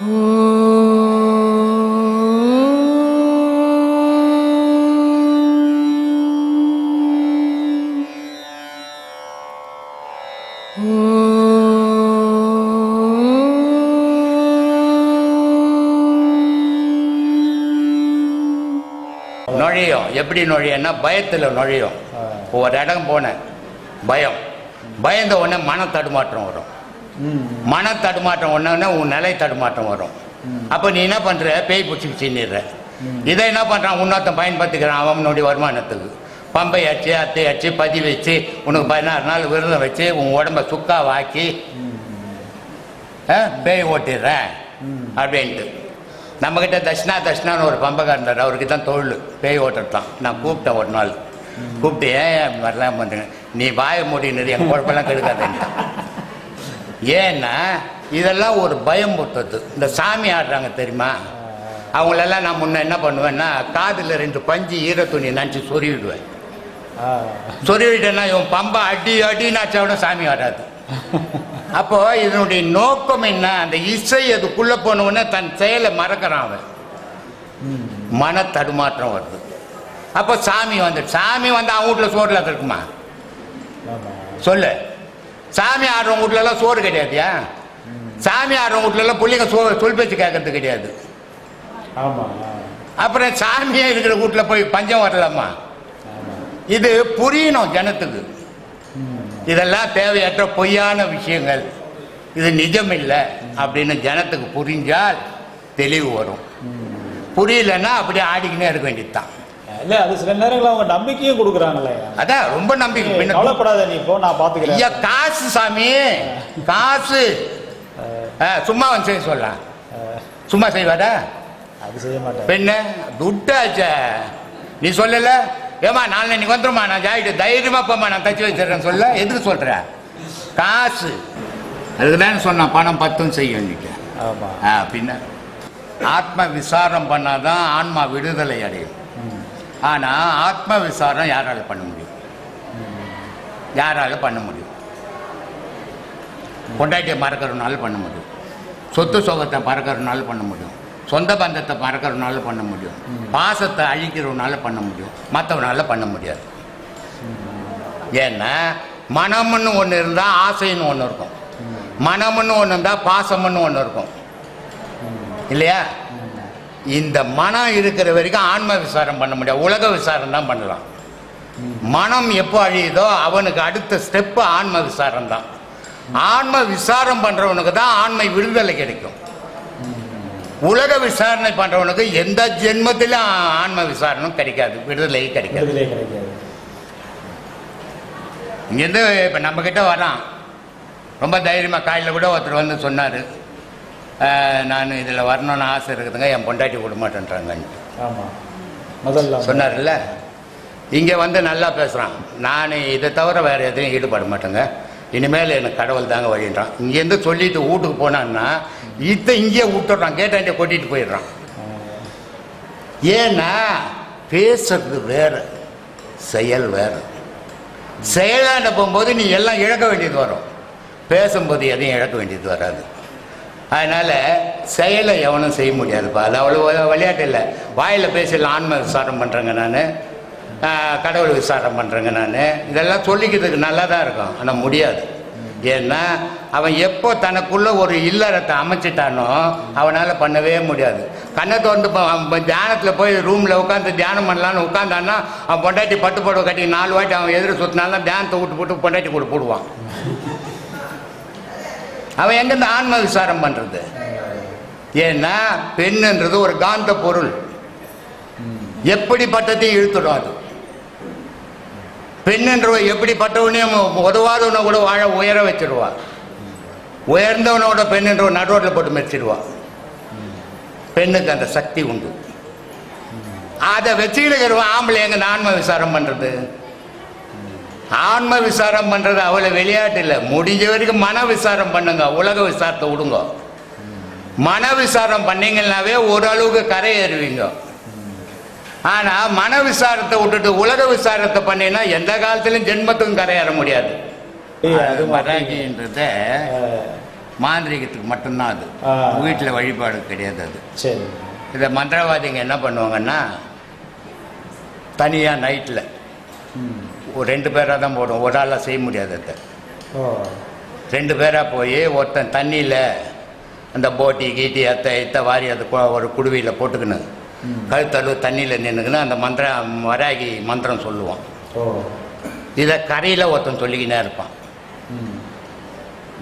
நுழையும். எப்படி நுழையும்னா பயத்தில் நுழையும். ஒரு இடம் போனேன். பயம். பயந்த உடனே மன தடுமாற்றம் வரும். மன தடுமாற்றம் ஒன்றுன்னா உன் நிலை தடுமாற்றம் வரும். அப்போ நீ என்ன பண்ணுற பேய் பிடிச்சி சின்னிடுற. இதை என்ன பண்ணுறான் இன்னொருத்தன் பயன்படுத்திக்கிறான். அவனுடைய வருமானத்துக்கு. பம்பை அச்சு அத்தை அச்சு பதி வச்சு உனக்கு பதினாறு நாள் விரதம் வச்சு உன் உடம்ப சுக்காவாக்கி பேய் ஓட்டிடுறேன் அப்படின்ட்டு. நம்மக்கிட்ட தட்சிணா தட்சிணான்னு ஒரு பம்பக்கார் இருந்தார். அவருக்கு தான் தொழில். பேய் ஓட்டுறது தான் நான் கூப்பிட்டேன் ஒரு நாள். கூப்பிட்டு ஏன் வரலாம் பண்ணுங்க நீ வாய மூடினது என் குழப்பெல்லாம் கெடுக்காதேன்ட்டான் ஏன்னா இதெல்லாம் ஒரு பயம் போட்டது. இந்த சாமி ஆடுறாங்க தெரியுமா? அவங்களெல்லாம் நான் முன்ன என்ன பண்ணுவேன்னா காதில் ரெண்டு பஞ்சு ஈர துணி நினச்சி சொருவிடுவேன் சொருவிட்டேன்னா இவன் பம்பை அடி அடினாச்சா விட சாமி ஆடாது. அப்போ இதனுடைய நோக்கம் என்ன? அந்த இசை அதுக்குள்ள போன உடனே தன் செயலை மறக்கிறான் அவன். மன தடுமாற்றம் வருது. அப்போ சாமி வந்து சாமி வந்து அவன் வீட்டில் சோறுல இருக்குமா சொல்லு. சாமி ஆடுறவங்க வீட்ல எல்லாம் சோறு கிடையாதுயா? சாமி ஆடுறவங்க வீட்ல எல்லாம் பிள்ளைங்க சோ சொல் பேச்சு கேட்கறது கிடையாது. ஆமாம் அப்புறம் சாமியே இருக்கிற வீட்டில் போய் பஞ்சம் வரலாமா? இது புரியணும் ஜனத்துக்கு. இதெல்லாம் தேவையற்ற பொய்யான விஷயங்கள். இது நிஜம் இல்லை அப்படின்னு ஜனத்துக்கு புரிஞ்சால் தெளிவு வரும். புரியலன்னா அப்படியே ஆடிக்கினே இருக்க வேண்டியதுதான். இல்ல அது சில நேரங்களில் அவங்க நம்பிக்கையும் கொடுக்குறாங்களே. அதான் ரொம்ப நம்பிக்கை. பின்ன கவலைப்படாத நீ போ நான் ஐயா பாத்துக்கிறேன் காசு சாமி. காசு. சும்மா வந்து செய்ய சொல்லலாம் சும்மா செய்வாரா அது செய்ய மாட்டேன். பெண்ண துட்டாச்சே. நீ சொல்லல? ஏமா நாளை நீ வந்துருமா நான் ஜாயிட்டு தைரியமா போமா நான் தச்சு வச்சிடுறேன் சொல்ல. எதுக்கு சொல்ற? காசு. அதுக்கு தான் சொன்னான் பணம் பத்தும் செய்யும் ஆமா. ஆ பின்ன ஆத்ம விசாரம் பண்ணாதான் ஆன்மா விடுதலை அடையும். ம். ஆனா ஆத்ம விசாரம் யாரால பண்ண முடியும்? யாரால பண்ண முடியும்? பொண்டாட்டியை மறக்கிறனால பண்ண முடியும். சொத்து சோகத்தை மறக்கிறனால பண்ண முடியும். சொந்த பந்தத்தை மறக்கிறனால பண்ண முடியும். பாசத்தை அழிக்கிறவனால பண்ண முடியும். மற்றவனால பண்ண முடியாது. ஏன்னா மனம்னு ஒன்று இருந்தால் ஆசைன்னு ஒன்று இருக்கும். மனம்னு ஒன்று இருந்தால் பாசம்னு ஒன்று இருக்கும். இல்லையா? இந்த மனம் இருக்கிற வரைக்கும் ஆன்ம விசாரம் பண்ண முடியாது. உலக விசாரம் தான் பண்ணலாம். மனம் எப்போ அழியுதோ அவனுக்கு அடுத்த ஸ்டெப்பு ஆன்ம விசாரம் தான். ஆன்ம விசாரம் பண்றவனுக்கு தான் ஆன்மை விடுதலை கிடைக்கும். உலக விசாரணை பண்றவனுக்கு எந்த ஜென்மத்திலும் ஆன்ம விசாரணம் கிடைக்காது. விடுதலை கிடைக்காது. விடுதலை கிடைக்காது. இங்கேருந்து இப்போ நம்மக்கிட்ட வரான். ரொம்ப தைரியமாக காலையில் கூட ஒருத்தர் வந்து சொன்னார். நான் இதில் வரணும்னு ஆசை இருக்குதுங்க. என் பொண்டாட்டி விட மாட்டேன்றாங்கன்ட்டு ஆமா. முதல்ல சொன்னார்ல? இங்கே வந்து நல்லா பேசுகிறான் நான் இதை தவிர வேறு எதையும் ஈடுபட மாட்டேங்க. இனிமேல் எனக்கு கடவுள் தாங்க வழின்றான். இங்கேருந்து சொல்லிட்டு வீட்டுக்கு போனான்னா இதை இங்கேயே விட்டுடுறான் கேட்டாண்டே கொட்டிட்டு போயிடுறான். ஏன்னா பேசுறது வேற செயல் வேற. செயலாண்ட போகும்போது நீ எல்லாம் இழக்க வேண்டியது வரும். பேசும்போது எதையும் இழக்க வேண்டியது வராது. அதனால செயலை எவனும் செய்ய முடியாதுப்பா. அது அவ்வளோ விளையாட்டு இல்லை. வாயில் பேசல ஆன்ம விசாரம் பண்ணுறேங்க நான். கடவுள் விசாரம் பண்ணுறேங்க நான். இதெல்லாம் சொல்லிக்கிறதுக்கு நல்லா தான் இருக்கும். ஆனால் முடியாது. ஏன்னா அவன் எப்போ தனக்குள்ள ஒரு இல்லறத்தை அமைச்சிட்டானோ அவனால் பண்ணவே முடியாது. கண்ணை திறந்து தியானத்தில் போய் ரூமில் உட்காந்து தியானம் பண்ணலான்னு உட்காந்தான்னா அவன் பொண்டாட்டி பட்டு புடவை கட்டி நாலு வாட்டி அவன் எதிர சுற்றினாலும் தியானத்தை விட்டு போட்டு பொண்டாட்டி கூட போடுவான். அவன் எங்கேருந்து ஆன்ம விசாரம் பண்ணுறது ஏன்னா பெண்ணுன்றது ஒரு காந்த பொருள். எப்படிப்பட்டதையும் இழுத்துடும் அது பெண்ணுன்றவ எப்படிப்பட்டவனையும் உதவாதவனை கூட வாழ உயர வச்சிருவா. உயர்ந்தவனோட பெண்ணுன்ற நடுவோட்டில் போட்டு மெச்சிடுவா பெண்ணுக்கு அந்த சக்தி உண்டு. அதை வச்சுக்கிட்டுக்கிறவன் ஆம்பளை எங்க ஆன்ம விசாரம் பண்றது? ஆன்ம விசாரம் பண்றது அவ்வளவு விளையாட்டு இல்லை. முடிஞ்ச வரைக்கும் மன விசாரம் பண்ணுங்க. உலக விசாரத்தை விடுங்க. மன விசாரம் பண்ணீங்கன்னாவே ஓரளவுக்கு கரை ஏறுவீங்க. ஆனா மன விசாரத்தை விட்டுட்டு உலக விசாரத்தை பண்ணினா எந்த காலத்திலும் ஜென்மத்துக்கும் கரையேற முடியாது. அது வராகின்றத மாந்திரிகத்துக்கு மட்டும்தான் அது. வீட்டில் வழிபாடு கிடையாது அது. சரி. இதை மந்திரவாதிங்க என்ன பண்ணுவாங்கன்னா தனியாக நைட்டில் ஒரு ரெண்டு பேராக தான் போடும் ஒரு ஆளாக செய்ய முடியாது அதை. ரெண்டு பேராக போய் ஒருத்தன் தண்ணியில் அந்த போட்டி கீட்டி அத்தை இத்த வாரி அது ஒரு குடுவையில் போட்டுக்கின்னு ம். கழுத்தளவு தண்ணியில் நின்றுக்கின்னு அந்த மந்திரம் வராகி மந்திரம் சொல்லுவான். ஓ. இதை கரையில் ஒருத்தன் சொல்லிக்கினே இருப்பான்.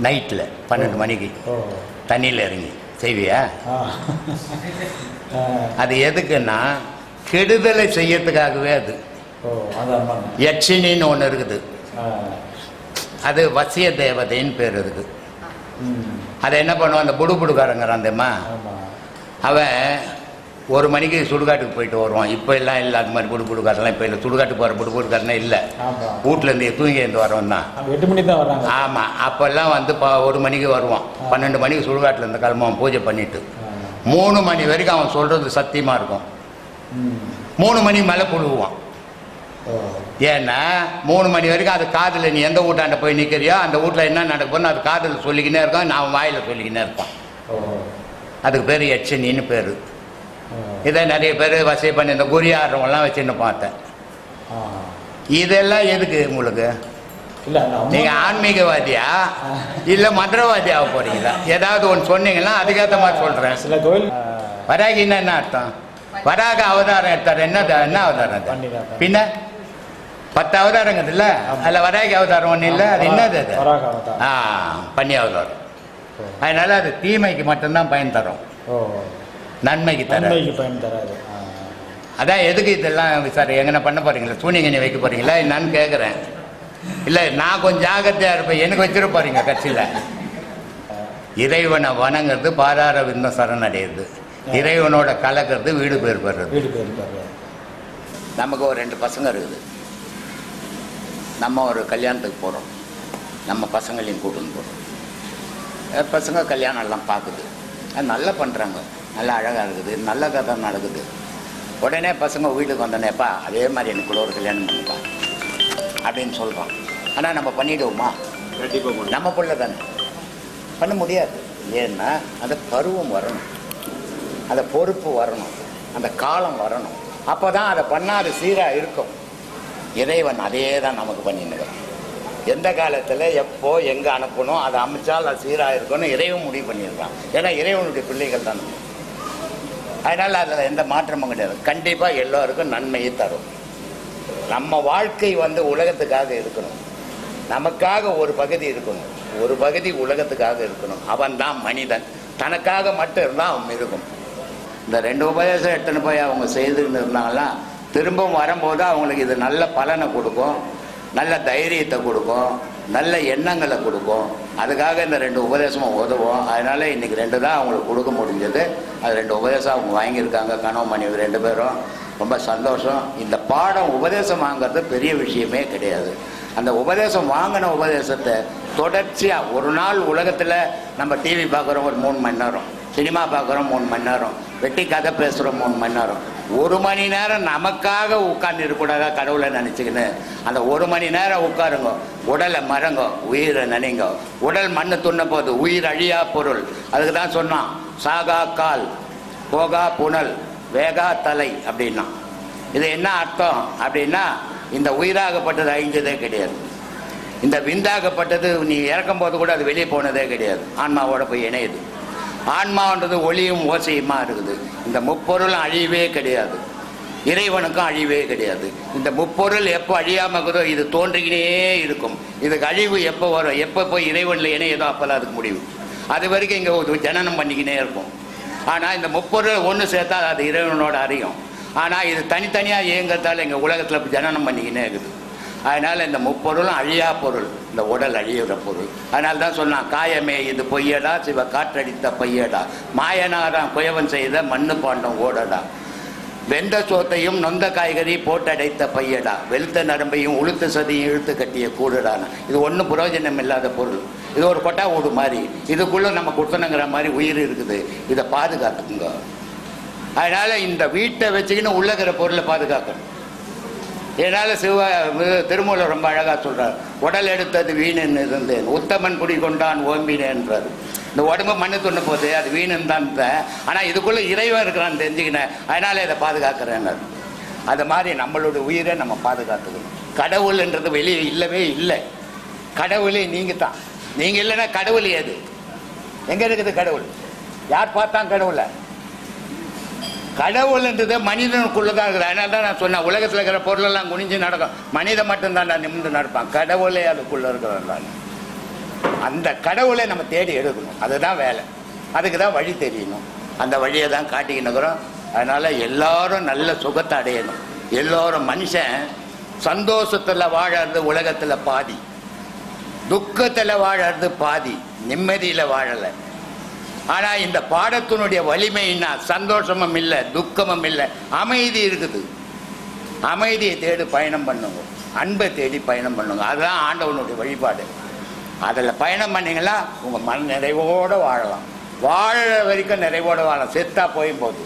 நைட்டில் பன்னெண்டு மணிக்கு. தண்ணியில் இறங்கி. செய்வியா. அது எதுக்குன்னா கெடுதலை செய்யறதுக்காகவே அது. யட்சினின்னு ஒன்று இருக்குது. அது வசிய தேவதைன்னு பேர் ம். அதை என்ன பண்ணுவான்? அந்த ஆமாம் அவன் ஒரு மணிக்கு சுடுகாட்டுக்கு போயிட்டு வருவான். இப்போ எல்லாம் இல்லை அது மாதிரி புடுபுடுக்காரெல்லாம் இப்போ இல்லை. சுடுகாட்டுக்கு போகிற புடுபுடுக்காரனே இல்லை. வீட்டிலேருந்து தூங்கி இருந்து வரவன் தான். எட்டு மணிக்கு தான் வர்றாங்க. ஆமாம் அப்போல்லாம் வந்து ஒரு மணிக்கு வருவான். பன்னெண்டு மணிக்கு சுடுகாட்டில் இருந்து கிளம்புவான் பூஜை பண்ணிட்டு. மூணு மணி வரைக்கும் அவன் சொல்கிறது சத்தியமாக இருக்கும். மூணு மணி மேலே புழுவான் ஏன்னா மூணு மணி வரைக்கும் அது காதில் நீ எந்த வீட்டாண்ட போய் நிற்கிறியோ அந்த வீட்டில் என்ன நடக்கும்னு அது காதில் சொல்லிக்கினே இருக்கான் நான் வாயில் சொல்லிக்கினே ஓ அதுக்கு பேர் யட்சனின்னு பேர். இதை நிறைய பேர் வசதி பண்ணி இந்த குறி வச்சுன்னு பார்த்தேன். இதெல்லாம் எதுக்கு உங்களுக்கு? இல்லை அந்த நீங்க அம்மன் ஆன்மீகவாதியா? இல்ல மந்திரவாதியாக போறீங்களா? ஏதாவது ஒன்று சொன்னீங்கன்னா அதுக்கேற்ற மாதிரி சொல்றேன். சில கோயில் வராகின்னா என்ன அர்த்தம்? வராக அவதாரம் எடுத்தார். என்ன என்ன அவதாரம். பின்ன? பத்து அவதாரங்கிறது இல்ல அதில் வராகி அவதாரம் ஒன்றும் இல்லை. அது என்னது அது. ஆ பண்ணி அவதாரம். அதனால அது தீமைக்கு மட்டும்தான் பயன் தரும். நன்மைக்கு தர நன்மைக்கு பயன் தராது. அதான் எதுக்கு இதெல்லாம் சார் எங்கன பண்ண போறீங்களா? சூனியங்கனி வைக்க போறீங்களா? என்னன்னு கேட்குறேன் இல்லை நான் கொஞ்சம் ஜாகிரதையாக இருப்பேன். எனக்கு வச்சிட போறீங்க கட்சியில். இறைவனை வணங்குறது பாதார விந்தம் சரணடையுது. இறைவனோட கலக்கிறது வீடு பேர் பெறுறது. வீடு போயிருக்காரு நமக்கு ஒரு ரெண்டு பசங்க இருக்குது. நம்ம ஒரு கல்யாணத்துக்கு போகிறோம் நம்ம பசங்களையும் கூட்டின்னு போகிறோம் பசங்க கல்யாணம் எல்லாம் பார்க்குது. அது நல்லா பண்ணுறாங்க நல்லா அழகாக இருக்குது. நல்ல கதை நடக்குது. உடனே பசங்க வீட்டுக்கு வந்தோடனேப்பா அதே மாதிரி எனக்குள்ள ஒரு கல்யாணம் பண்ணுப்பா அப்படின்னு சொல்கிறோம் ஆனால் நம்ம பண்ணிடுவோமா? கண்டிப்பாக நம்ம பிள்ளை தானே. பண்ண முடியாது. ஏன்னா அந்த பருவம் வரணும். அந்த பொறுப்பு வரணும். அந்த காலம் வரணும். அப்போ தான் அதை பண்ணால் அது சீராக இருக்கும். இறைவன் அதே தான் நமக்கு பண்ணினுக்கிறோம் எந்த காலத்தில் எப்போ எங்கே அனுப்பணும் அதை அமைச்சால் அது சீராக இருக்கணும் இறைவன் முடிவு பண்ணிடுறான் ஏன்னா இறைவனுடைய பிள்ளைகள் தான் அதனால் அதில் எந்த மாற்றமும் கிடையாது. கண்டிப்பாக எல்லோருக்கும் நன்மையை தரும். நம்ம வாழ்க்கை வந்து உலகத்துக்காக இருக்கணும். நமக்காக ஒரு பகுதி இருக்கணும். ஒரு பகுதி உலகத்துக்காக இருக்கணும். அவன் தான் மனிதன். தனக்காக மட்டும் இருந்தால் அவன் இருக்கும். இந்த ரெண்டு உபதேசம் எடுத்துன்னு போய் அவங்க செய்துன்னு இருந்தாங்கன்னா திரும்பவும் வரும்போது அவங்களுக்கு இது நல்ல பலனை கொடுக்கும். நல்ல தைரியத்தை கொடுக்கும். நல்ல எண்ணங்களை கொடுக்கும். அதுக்காக இந்த ரெண்டு உபதேசமும் உதவும். அதனால் இன்னைக்கு ரெண்டு தான் அவங்களுக்கு கொடுக்க முடிஞ்சது. அது ரெண்டு உபதேசம் அவங்க வாங்கியிருக்காங்க. கனவு மனைவி ரெண்டு பேரும். ரொம்ப சந்தோஷம். இந்த பாடம் உபதேசம் வாங்குறது பெரிய விஷயமே கிடையாது. அந்த உபதேசம் வாங்கின உபதேசத்தை தொடர்ச்சியாக ஒரு நாள் உலகத்தில் நம்ம டிவி பார்க்குறோம் ஒரு மூணு மணி நேரம். சினிமா பார்க்குறோம் மூணு மணி நேரம். வெட்டி கதை பேசுகிறோம் மூணு மணி நேரம். ஒரு மணி நேரம் நமக்காக உட்கார்ந்து இருக்கக்கூடாதா கடவுளை நினச்சிக்கின்னு? அந்த ஒரு மணி நேரம் உட்காருங்க. உடலை மறங்க. உயிரை நினைங்க. உடல் மண்ணு துண்ண போது உயிர் அழியா பொருள். அதுக்கு தான் சொன்னான். சாகா கால் போகா புனல் வேகா தலை அப்படின்னா. இது என்ன அர்த்தம்? அப்படின்னா இந்த உயிராகப்பட்டது அழிஞ்சதே கிடையாது. இந்த விந்தாகப்பட்டது நீ இறக்கும் போது கூட அது வெளியே போனதே கிடையாது. ஆன்மாவோட போய் இணையுது. ஆன்மான்றது ஒளியும் ஓசையுமா இருக்குது? இந்த முப்பொருளும் அழியவே கிடையாது. இறைவனுக்கும் அழிவே கிடையாது. இந்த முப்பொருள் எப்போ அழியாமல் இருக்குதோ இது தோன்றிக்கினே இருக்கும். இதுக்கு அழிவு எப்போ வரும்? எப்போ போய் இறைவனில் இணையதோ அப்போதான் அதுக்கு முடிவு. அது வரைக்கும் இங்கே ஒரு ஜனனம் பண்ணிக்கினே இருக்கும் ஆனால் இந்த முப்பொருள் ஒன்று சேர்த்தா அது இறைவனோட அறியும் ஆனால் இது தனித்தனியாக இயங்கிறதால எங்கள் உலகத்தில் ஜனனம் பண்ணிக்கினே இருக்குது. அதனால் இந்த முப்பொருளும் அழியா பொருள். இந்த உடல் அழியுற பொருள். அதனால தான் சொன்னான் காயமே இது பொய்யடா சிவ காற்றடித்த பையடா மாயனாராம் குயவன் செய்த மண்ணு பாண்டம் ஓடடா. வெந்த சோத்தையும் நொந்த காய்கறி போட்டடைத்த பையடா வெளுத்த நரம்பையும் உளுத்து சதியும் இழுத்து கட்டிய கூடுடான. இது ஒன்றும் பிரயோஜனம் இல்லாத பொருள். இது ஒரு கொட்டா ஓடு மாதிரி. இதுக்குள்ளே நம்ம கொடுத்தனுங்கிற மாதிரி உயிர் இருக்குது. இதை பாதுகாத்துக்குங்க. அதனால் இந்த வீட்டை வச்சுக்கின்னு உள்ளக்கிற பொருளை பாதுகாக்கணும். இதனால சிவ திருமூலர் ரொம்ப அழகா சொல்றார். உடல் எடுத்தது வீணன் இருந்தேன். உத்தமன் குடி கொண்டான் ஓம்பினேன்றார். இந்த உடம்பு மண்ணு துண்ண போகுது அது வீணுன்னு தான் ஆனால் இதுக்குள்ளே இறைவன் இருக்கிறான்னு தெரிஞ்சுக்கினேன். அதனால இதை பாதுகாக்கிறேன் அது மாதிரி நம்மளோட உயிரை நம்ம பாதுகாத்துக்கணும். கடவுள்ன்றது வெளியே இல்லவே இல்லை. கடவுளே நீங்கள் தான் நீங்கள் இல்லைன்னா கடவுள் ஏது? எங்கே இருக்குது கடவுள்? யார் பார்த்தான் கடவுளை? கடவுள்ன்றது மனிதனுக்குள்ள தான் இருக்குது அதனால தான் நான் சொன்னேன் உலகத்தில் இருக்கிற பொருளெல்லாம் குனிஞ்சு நடக்கும். மனிதன் மட்டும்தான் நான் நிமிர்ந்து நடப்பான். கடவுளே அதுக்குள்ளே இருக்கிறான் அந்த கடவுளை நம்ம தேடி எடுக்கணும். அதுதான் வேலை. அதுக்கு தான் வழி தெரியணும். அந்த வழியை தான் காட்டிக்கினுக்கிறோம் அதனால் எல்லாரும் நல்ல சுகத்தை அடையணும். எல்லோரும் மனுஷன் சந்தோஷத்தில் வாழறது உலகத்தில் பாதி. துக்கத்தில் வாழறது பாதி. நிம்மதியில் வாழலை. ஆனால் இந்த பாடத்தினுடைய வலிமைன்னா சந்தோஷமும் இல்லை துக்கமும் இல்லை. அமைதி இருக்குது. அமைதியை தேடி பயணம் பண்ணுங்க. அன்பை தேடி பயணம் பண்ணுங்க. அதுதான் ஆண்டவனுடைய வழிபாடு. அதில் பயணம் பண்ணிங்களா உங்கள் மன நிறைவோடு வாழலாம். வாழற வரைக்கும் நிறைவோடு வாழலாம். செத்தா போயும் போது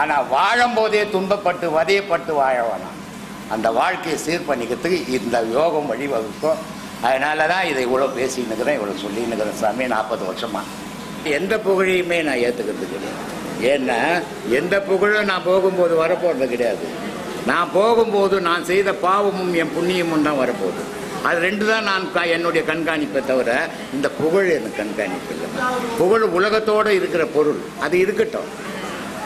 ஆனால் வாழும்போதே துன்பப்பட்டு வதையப்பட்டு வாழ வேணாம். அந்த வாழ்க்கையை சீர் பண்ணிக்கிறதுக்கு இந்த யோகம் வழிவகுக்கும். அதனால தான் இதை இவ்வளோ பேசின்னுக்கிறேன் இவ்வளோ சொல்லின்னுக்கிறேன் சாமி. நாற்பது வருஷமாக எந்த புகழையுமே நான் ஏற்றுக்கிறது கிடையாது. ஏன்னா எந்த புகழும் நான் போகும்போது வரப்போகிறது கிடையாது. நான் போகும்போது நான் செய்த பாவமும் என் புண்ணியமும் தான் வரப்போகுது. அது ரெண்டு தான் நான் என்னுடைய கண்காணிப்பை தவிர இந்த புகழ் எனக்கு கண்காணிப்பு இல்லை. புகழ் உலகத்தோடு இருக்கிற பொருள். அது இருக்கட்டும்.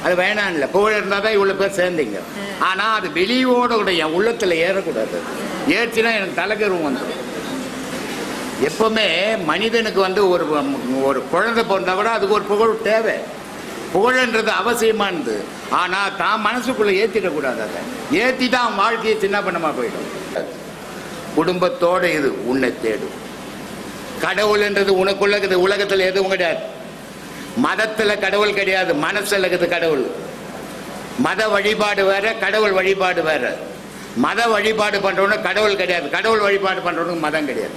அது வேணாம் இல்லை. புகழ் இருந்தால் தான் இவ்வளோ பேர் சேர்ந்தீங்க. ஆனால் அது வெளியோட கூட என் உள்ளத்தில் ஏறக்கூடாது. ஏற்றினா எனக்கு தலைகருவம் வந்துடும் எப்பவுமே மனிதனுக்கு வந்து ஒரு ஒரு குழந்தை பிறந்தா கூட அதுக்கு ஒரு புகழ் தேவை. புகழன்றது அவசியமானது. ஆனால் தான் மனசுக்குள்ளே ஏற்றிடக்கூடாது அதை. ஏற்றி தான் வாழ்க்கையை சின்ன பண்ணமா போயிடும். குடும்பத்தோடு இது உன்னை தேடும் கடவுள்ன்றது உனக்குள்ள இருக்குது உலகத்தில் எதுவும் கிடையாது. மதத்தில் கடவுள் கிடையாது மனசில் இருக்குது கடவுள். மத வழிபாடு வேற கடவுள் வழிபாடு வேற. மத வழிபாடு பண்றவனுக்கு கடவுள் கிடையாது கடவுள் வழிபாடு பண்ணுறவனுக்கு மதம் கிடையாது.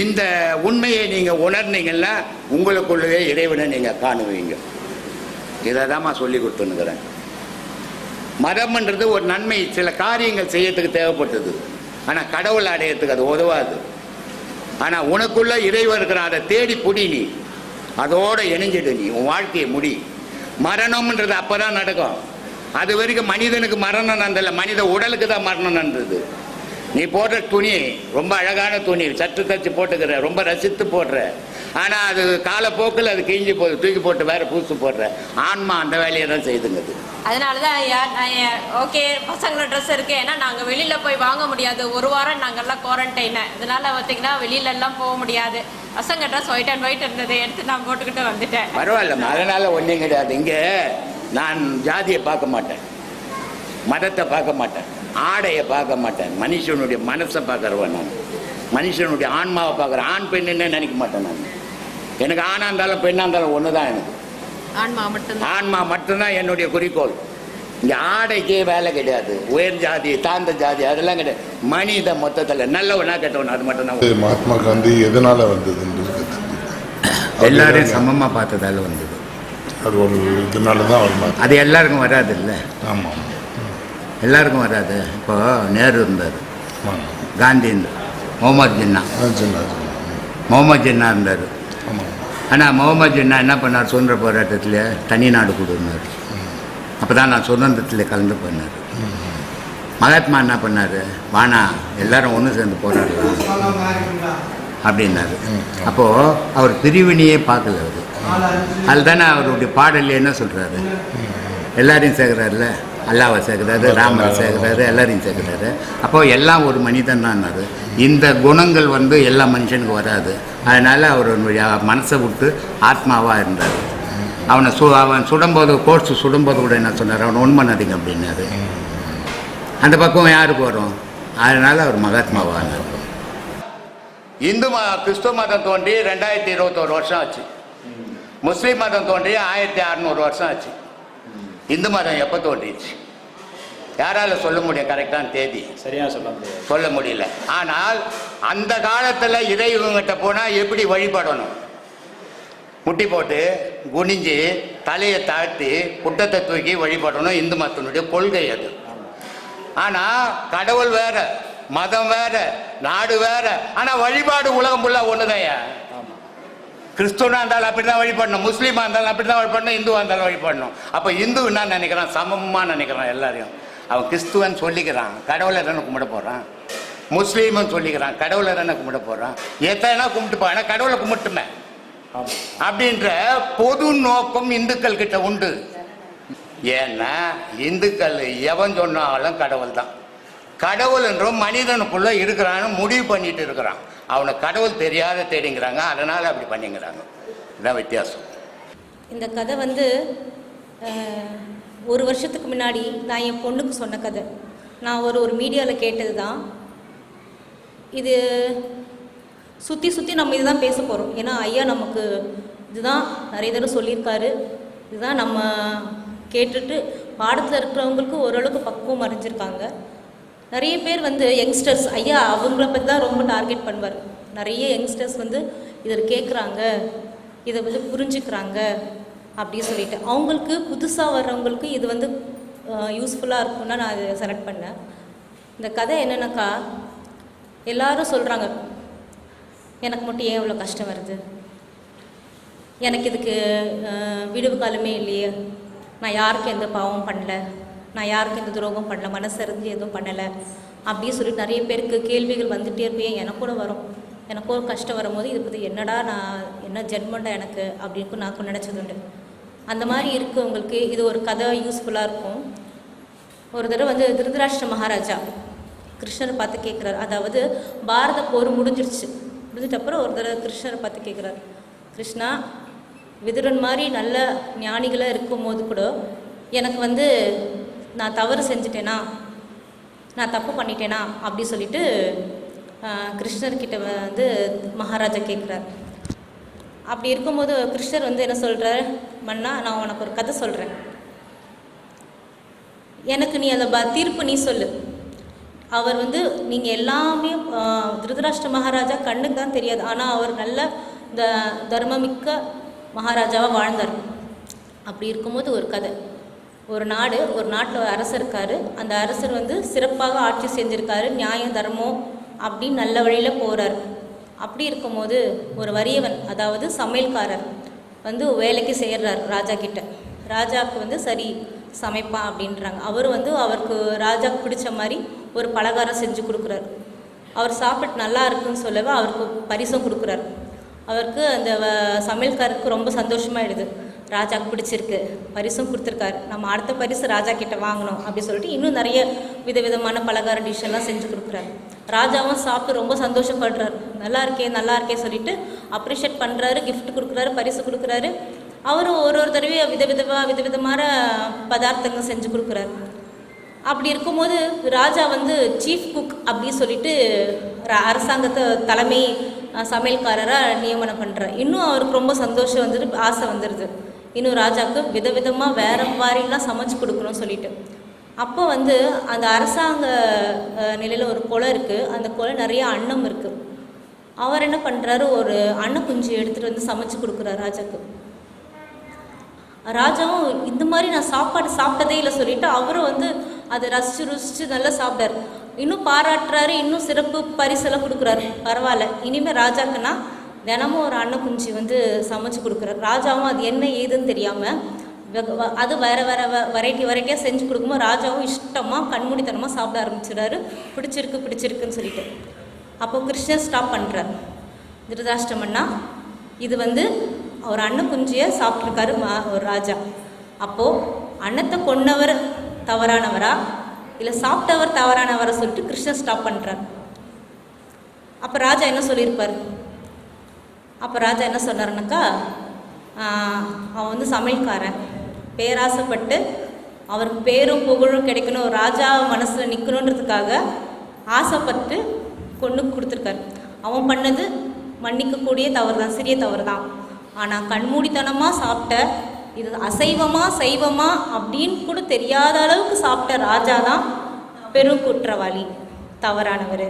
இந்த உண்மையை நீங்க உணர்ந்தீங்கன்னா உங்களுக்குள்ளவே இறைவனை நீங்க காணுவீங்க. இதை தான் சொல்லி கொடுத்துன்னுக்கிறேன். மதம்ன்றது ஒரு நன்மை சில காரியங்கள் செய்யறதுக்கு தேவைப்பட்டது. ஆனால் கடவுள் அடையறதுக்கு அது உதவாது. ஆனால் உனக்குள்ள இறைவன் இருக்கிறான் அதை தேடி புடி நீ. அதோட இணைஞ்சிடு நீ உன் வாழ்க்கையை முடி. மரணம்ன்றது அப்பதான் நடக்கும். அது வரைக்கும் மனிதனுக்கு மரணம் நடந்தல மனித உடலுக்கு தான் மரணம் நடந்தது நீ போடுற துணி ரொம்ப அழகான துணி சற்று தச்சு போட்டுக்கிற ரொம்ப ரசித்து போடுற. ஆனால் அது காலப்போக்கில் அது கிழிஞ்சு போகுது தூக்கி போட்டு வேற பூசு போடுற. ஆன்மா அந்த வேலையை தான் செய்துங்குது. அதனால தான் ஓகே பசங்களோட ட்ரெஸ் இருக்கு ஏன்னா நாங்கள் வெளியில போய் வாங்க முடியாது. ஒரு வாரம் நாங்கெல்லாம் குவாரண்டைனு அதனால பார்த்தீங்கன்னா வெளியில எல்லாம் போக முடியாது. பசங்க ட்ரெஸ் ஒயிட் அண்ட் ஒயிட் இருந்தது எடுத்து நான் போட்டுக்கிட்டு வந்துட்டேன். பரவாயில்லம்மா அதனால ஒன்றும் கிடையாது. இங்கே நான் ஜாதியை பார்க்க மாட்டேன். மதத்தை பார்க்க மாட்டேன். ஆடையை பார்க்க மாட்டேன். மனுஷனுடைய மனசை பார்க்கறவன் நான். மனுஷனுடைய ஆன்மாவை பார்க்குறேன் ஆண் பெண்ணுன்னே நினைக்க மாட்டேன் நான். எனக்கு ஆணாக இருந்தாலும் பெண்ணாக இருந்தாலும் ஒன்று தான் எனக்கு. ஆன்மா மட்டும்தான். ஆன்மா மட்டும்தான் என்னுடைய குறிக்கோள். இங்கே ஆடைக்கே வேலை கிடையாது. உயர் ஜாதி தாழ்ந்த ஜாதி அதெல்லாம் கிடையாது. மனித மொத்தத்தில் நல்லவனா கெட்டவன் அது மட்டும் இது மகாத்மா காந்தி எதனால வந்ததுன்றது தெரிஞ்சுது. எல்லாரையும் சமமாக பார்த்ததால வந்தது. அது ஒரு இதனால தான் அது எல்லாருக்கும் வராது இல்லை? ஆமாம். எல்லாருக்கும் வராது. இப்போ நேரு இருந்தார். காந்தி இருந்தார் முகமது ஜின்னா. முகமது ஜின்னா இருந்தார். ஆனால் முகமது ஜின்னா என்ன பண்ணார்? சுதந்திர போராட்டத்தில் தனி நாடு கொடுனார் அப்போ தான் நான் சுதந்திரத்தில் கலந்து பண்ணார் மகாத்மா என்ன பண்ணார்? வானா எல்லாரும் ஒன்று சேர்ந்து போராடலாம் அப்படின்னாரு. அப்போது அவர் பிரிவினையே பார்க்கல அவர். அதில் தானே அவருடைய பாடல் என்ன சொல்கிறாரு எல்லாரையும் சேர்க்குறாருல அல்லாவை சேர்க்குறாரு ராமரை சேர்க்குறாரு எல்லாரையும் சேர்க்குறாரு அப்போது எல்லாம் ஒரு மனிதன் தான்னாரு இந்த குணங்கள் வந்து எல்லா மனுஷனுக்கு வராது. அதனால் அவர் மனசை விட்டு ஆத்மாவாக இருந்தார். அவனை சு அவன் சுடும்போது கோர்ஸ் சுடும்போது கூட என்ன சொன்னார்? அவனை ஒன் பண்ணாதீங்க அப்படின்னாரு. அந்த பக்கம் யாருக்கு வரும்? அதனால் அவர் மகாத்மாவானார் இந்து ம கிறிஸ்துவ மதம் தோன்றி ரெண்டாயிரத்தி இருபத்தோரு வருஷம் ஆச்சு. முஸ்லீம் மதம் தோன்றி ஆயிரத்தி அறநூறு வருஷம் ஆச்சு. இந்து மதம் எப்போ தோன்றிச்சு? யாரால சொல்ல முடியும்? கரெக்டான தேதி. சரியா சொல்ல முடியாது. சொல்ல முடியல. ஆனால் அந்த காலத்தில் இறைவங்கிட்ட போனால் எப்படி வழிபடணும்? முட்டி போட்டு குனிஞ்சு தலையை தாழ்த்தி புட்டத்தை தூக்கி வழிபடணும். இந்து மதத்தினுடைய கொள்கை அது. ஆனால் கடவுள் வேற மதம் வேற நாடு வேற. ஆனா வழிபாடு உலகம் ஃபுல்லா ஒண்ணுதான்யா ஆமாம் கிறிஸ்துவனா இருந்தாலும் அப்படிதான் வழிபடணும் முஸ்லீமா இருந்தாலும் அப்படிதான் வழிபடணும் இந்துவா இருந்தாலும் வழிபடணும். அப்ப இந்து என்ன நினைக்கிறான்? சமமா நினைக்கிறான் எல்லாரையும். அவன் கிறிஸ்துவன் சொல்லிக்கிறான். கடவுளை தானே கும்பிட போறான்? முஸ்லீம்னு சொல்லிக்கிறான். கடவுளை தானே கும்பிட போறான்? எத்தனை கும்பிட்டு போனா கடவுளை கும்பிட்டுமே. அப்படின்ற பொது நோக்கம் இந்துக்கள் கிட்ட உண்டு. ஏன்னா இந்துக்கள் எவன் சொன்னாலும் கடவுள் தான் கடவுள் என்றும் மனிதனுக்குள்ள இருக்கிறான்னு முடிவு பண்ணிட்டு இருக்கிறான். அவனை கடவுள் தெரியாத தேடிங்கிறாங்க அதனால அப்படி பண்ணிங்கிறாங்க. இதான் வித்தியாசம். இந்த கதை வந்து ஒரு வருஷத்துக்கு முன்னாடி நான் என் பொண்ணுக்கு சொன்ன கதை. நான் ஒரு ஒரு மீடியாவில் கேட்டது தான் இது சுற்றி சுற்றி நம்ம இதுதான் பேச போகிறோம் ஏன்னா ஐயா நமக்கு இதுதான் நிறைய தடவை சொல்லியிருக்காரு. இதுதான் நம்ம கேட்டுட்டு பாடத்தில் இருக்கிறவங்களுக்கு ஓரளவுக்கு பக்குவம் அறிஞ்சிருக்காங்க. நிறைய பேர் வந்து யங்ஸ்டர்ஸ் ஐயா அவங்கள பற்றி தான் ரொம்ப டார்கெட் பண்ணுவார். நிறைய யங்ஸ்டர்ஸ் வந்து இதில் கேட்குறாங்க இதை வந்து புரிஞ்சுக்கிறாங்க அப்படின்னு சொல்லிட்டு. அவங்களுக்கு புதுசாக வர்றவங்களுக்கு இது வந்து யூஸ்ஃபுல்லாக இருக்கும்னா நான் அதை செலக்ட் பண்ணேன். இந்த கதை என்னென்னாக்கா எல்லாரும் சொல்கிறாங்க எனக்கு மட்டும் ஏன் இவ்வளோ கஷ்டம் வருது? எனக்கு இதுக்கு விடுவு காலமே இல்லையே. நான் யாருக்கும் எந்த பாவம் பண்ணல. நான் யாருக்கும் இந்த துரோகம் பண்ணல மனசறிஞ்சு எதுவும் பண்ணலை. அப்படின்னு சொல்லிட்டு நிறைய பேருக்கு கேள்விகள் வந்துகிட்டே இருப்பேன் எனக்கூட வரும்? எனக்கும் ஒரு கஷ்டம் வரும்போது இது பற்றி என்னடா நான் என்ன ஜென்மண்டா எனக்கு அப்படின்னு நான் நினச்சது உண்டு. அந்த மாதிரி இருக்கவங்களுக்கு இது ஒரு கதை யூஸ்ஃபுல்லாக இருக்கும். ஒரு தடவை வந்து திருதராஷ்டிர மகாராஜா கிருஷ்ணரை பார்த்து கேட்குறாரு. அதாவது பாரத போர் முடிஞ்சிருச்சு. முடிஞ்சிட்ட அப்புறம் ஒரு தடவை கிருஷ்ணரை பார்த்து கேட்குறாரு. கிருஷ்ணா விதுரன் மாதிரி நல்ல ஞானிகளாக இருக்கும் போது கூட எனக்கு வந்து நான் தவறு செஞ்சுட்டேனா? நான் தப்பு பண்ணிட்டேனா? அப்படி சொல்லிட்டு கிருஷ்ணர்கிட்ட வந்து மகாராஜா கேட்குறாரு அப்படி இருக்கும்போது கிருஷ்ணர் வந்து என்ன சொல்கிறார் மன்னா நான் உனக்கு ஒரு கதை சொல்கிறேன் எனக்கு நீ அந்த ப- தீர்ப்பு நீ சொல்லு. அவர் வந்து நீங்கள் எல்லாமே திருதராஷ்டிர மகாராஜா கண்ணுக்கு தான் தெரியாது. ஆனால் அவர் நல்ல த தர்மமிக்க மகாராஜாவாக வாழ்ந்தார். அப்படி இருக்கும்போது ஒரு கதை. ஒரு நாடு ஒரு நாட்டில் அரசர் இருக்கார். அந்த அரசர் வந்து சிறப்பாக ஆட்சி செஞ்சுருக்காரு. நியாயம் தர்மம் அப்படின்னு நல்ல வழியில் போகிறார் அப்படி இருக்கும்போது ஒரு வறியவன் அதாவது சமையல்காரர் வந்து வேலைக்கு சேர்றார் ராஜா கிட்ட. ராஜாவுக்கு வந்து சரி சமைப்பான் அப்படின்றாங்க. அவர் வந்து அவருக்கு ராஜாவுக்கு பிடிச்ச மாதிரி ஒரு பலகாரம் செஞ்சு கொடுக்குறாரு. அவர் சாப்பிட்டு நல்லா இருக்குன்னு சொல்லவே அவருக்கு பரிசும் கொடுக்குறாரு. அவருக்கு அந்த வ- சமையல்காரருக்கு ரொம்ப சந்தோஷமாயிடுது. ராஜாக்கு பிடிச்சிருக்கு. பரிசும் கொடுத்துருக்காரு. நம்ம அடுத்த பரிசு ராஜா கிட்ட வாங்கணும் அப்படின்னு சொல்லிட்டு இன்னும் நிறைய விதவிதமான பலகார டிஷ் எல்லாம் செஞ்சு கொடுக்குறாரு. ராஜாவும் சாப்பிட்டு ரொம்ப சந்தோஷப்படுறாரு. நல்லா இருக்கே நல்லா இருக்கே சொல்லிட்டு அப்ரிஷியேட் பண்ணுறாரு கிஃப்ட் கொடுக்குறாரு பரிசு கொடுக்குறாரு. அவரும் ஒரு ஒரு தடவையும் விதவிதமாக விதவிதமான பதார்த்தங்கள் செஞ்சு கொடுக்குறாரு. அப்படி இருக்கும்போது ராஜா வந்து சீஃப் குக் அப்படின்னு சொல்லிட்டு அரசாங்கத்தை தலைமை சமையல்காரராக நியமனம் பண்ணுறார் இன்னும் அவருக்கு ரொம்ப சந்தோஷம் வந்துட்டு ஆசை வந்துடுது இன்னும் ராஜாவுக்கு விதவிதமாக வேற மாதிரிலாம் சமைச்சு கொடுக்கணும்னு சொல்லிட்டு. அப்போ வந்து அந்த அரசாங்க நிலையில் ஒரு குளம் இருக்குது அந்த குளம் நிறைய அன்னம் இருக்குது அவர் என்ன பண்ணுறாரு ஒரு அன்ன குஞ்சு எடுத்துகிட்டு வந்து சமைச்சு கொடுக்குறாரு ராஜாக்கு ராஜாவும் இந்த மாதிரி நான் சாப்பாடு சாப்பிட்டதே இல்லை சொல்லிட்டு அவரும் வந்து அதை ரசித்து ருசித்து நல்லா சாப்பிட்டாரு. இன்னும் பாராட்டுறாரு இன்னும் சிறப்பு பரிசெல்லாம் கொடுக்குறாரு. பரவாயில்ல. இனிமேல் ராஜாக்குன்னா தினமும் ஒரு அன்ன குஞ்சு வந்து சமைச்சு கொடுக்குறாரு ராஜாவும் அது என்ன ஏதுன்னு தெரியாமல் அது வேற வேற வெரைட்டி வெரைட்டியாக செஞ்சு கொடுக்கும்போது ராஜாவும் இஷ்டமாக கண்மூடித்தனமாக சாப்பிட ஆரம்பிச்சிடுறாரு. பிடிச்சிருக்கு பிடிச்சிருக்குன்னு சொல்லிட்டு. அப்போ கிருஷ்ணர் ஸ்டாப் பண்ணுறார் திருதாஷ்டமன்னா இது வந்து அவர் அன்ன குஞ்சியை சாப்பிட்ருக்காரு மா ஒரு ராஜா. அப்போது அன்னத்தை கொன்னவர் தவறானவரா? இல்லை சாப்பிட்டவர் தவறானவரை சொல்லிட்டு கிருஷ்ணர் ஸ்டாப் பண்ணுறார் அப்போ ராஜா என்ன சொல்லியிருப்பார்? அப்போ ராஜா என்ன சொன்னாருனாக்கா அவன் வந்து சமையல்காரன். பேராசைப்பட்டு அவருக்கு பேரும் புகழும் கிடைக்கணும். ராஜா மனசில் நிற்கணுன்றதுக்காக ஆசைப்பட்டு கொண்டு கொடுத்துருக்காரு. அவன் பண்ணது மன்னிக்கக்கூடிய தவறு தான் சிறிய தவறு தான் ஆனால் கண்மூடித்தனமாக சாப்பிட்ட இது அசைவமா சைவமா அப்படின்னு கூட தெரியாத அளவுக்கு சாப்பிட்ட ராஜா தான் பெரும் குற்றவாளி தவறானவர்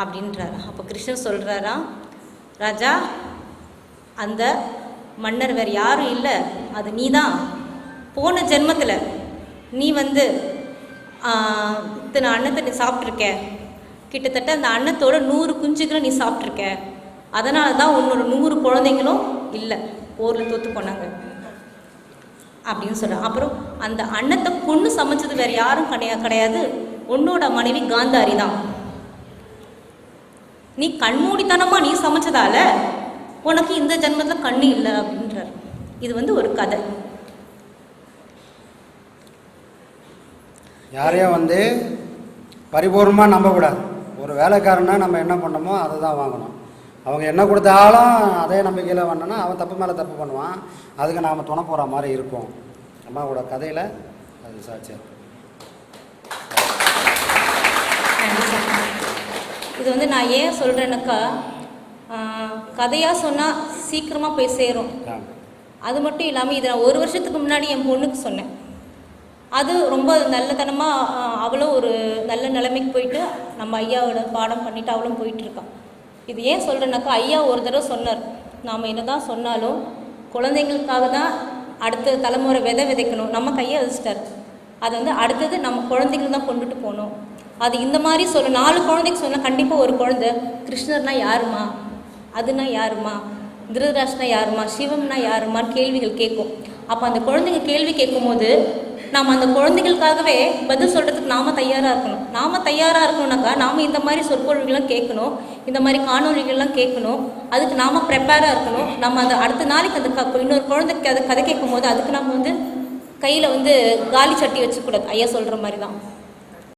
அப்படின்றார். அப்போ கிருஷ்ணன் சொல்கிறாரா ராஜா அந்த மன்னர் வேறு யாரும் இல்லை. அது நீ தான் போன ஜென்மத்தில் நீ வந்து இத்தனை அன்னத்தை நீ சாப்பிட்ருக்க கிட்டத்தட்ட அந்த அன்னத்தோட நூறு குஞ்சுகளை நீ சாப்பிட்ருக்க அதனால தான் உன்னோட நூறு குழந்தைங்களும் இல்லை. போரில் தோற்று போனாங்க. அப்படின்னு சொல்கிறேன் அப்புறம் அந்த அன்னத்தை பொண்ணு சமைச்சது வேறு யாரும் கிடையா கிடையாது. உன்னோட மனைவி காந்தாரி தான். நீ கண்மூடித்தனமாக நீ சமைச்சதால உனக்கு இந்த ஜென்மத்தில் கண்ணு இல்லை அப்படின்றார். இது வந்து ஒரு கதை. யாரையும் வந்து பரிபூர்ணமாக நம்பக்கூடாது. ஒரு வேலைக்காரனா நம்ம என்ன பண்ணோமோ அதை தான் வாங்கணும். அவங்க என்ன கொடுத்தாலும் அதே நம்பிக்கையில் பண்ணனா அவன் தப்பு மேலே தப்பு பண்ணுவான். அதுக்கு நாம் துணை போகிற மாதிரி இருக்கும். அம்மாவோட கதையில் அது சார் இது வந்து நான் ஏன் சொல்கிறேன்னாக்கா கதையாக சொன்னால் சீக்கிரமாக போய் சேரும். அது மட்டும் இல்லாமல் இதை நான் ஒரு வருஷத்துக்கு முன்னாடி என் பொண்ணுக்கு சொன்னேன். அது ரொம்ப நல்லதனமாக அவளும் ஒரு நல்ல நிலைமைக்கு போயிட்டு நம்ம ஐயாவோட பாடம் பண்ணிட்டு அவளும் போயிட்டு இருக்கான் இது ஏன் சொல்கிறேன்னாக்கா ஐயா ஒரு தடவை சொன்னார். நாம் என்ன தான் சொன்னாலும் குழந்தைங்களுக்காக தான் அடுத்த தலைமுறை விதை விதைக்கணும். நம்ம கையை வச்சுட்டார் அது வந்து அடுத்தது நம்ம குழந்தைங்களுக்கு தான் கொண்டுட்டு போகணும். அது இந்த மாதிரி சொல்ல நாலு குழந்தைக்கு சொன்னால் கண்டிப்பாக ஒரு குழந்தை கிருஷ்ணர்னா யாருமா? அதுனா யாருமா? திருதராஷ்னா யாருமா? சிவம்னா யாருமா? கேள்விகள் கேட்கும். அப்போ அந்த குழந்தைங்க கேள்வி கேட்கும்போது நாம் அந்த குழந்தைகளுக்காகவே பதில் சொல்கிறதுக்கு நாம் தயாராக இருக்கணும். நாம் தயாராக இருக்கணும்னாக்கா நாம் இந்த மாதிரி சொற்பொழிவுகள்லாம் கேட்கணும். இந்த மாதிரி காணொலிகள்லாம் கேட்கணும். அதுக்கு நாம் ப்ரிப்பேராக இருக்கணும். நம்ம அந்த அடுத்த நாளைக்கு அந்த க இன்னொரு குழந்தைக்கு அதை கதை கேட்கும்போது அதுக்கு நம்ம வந்து கையில் வந்து காலி சட்டி வச்சுக்கூடாது. ஐயா சொல்கிற மாதிரி தான்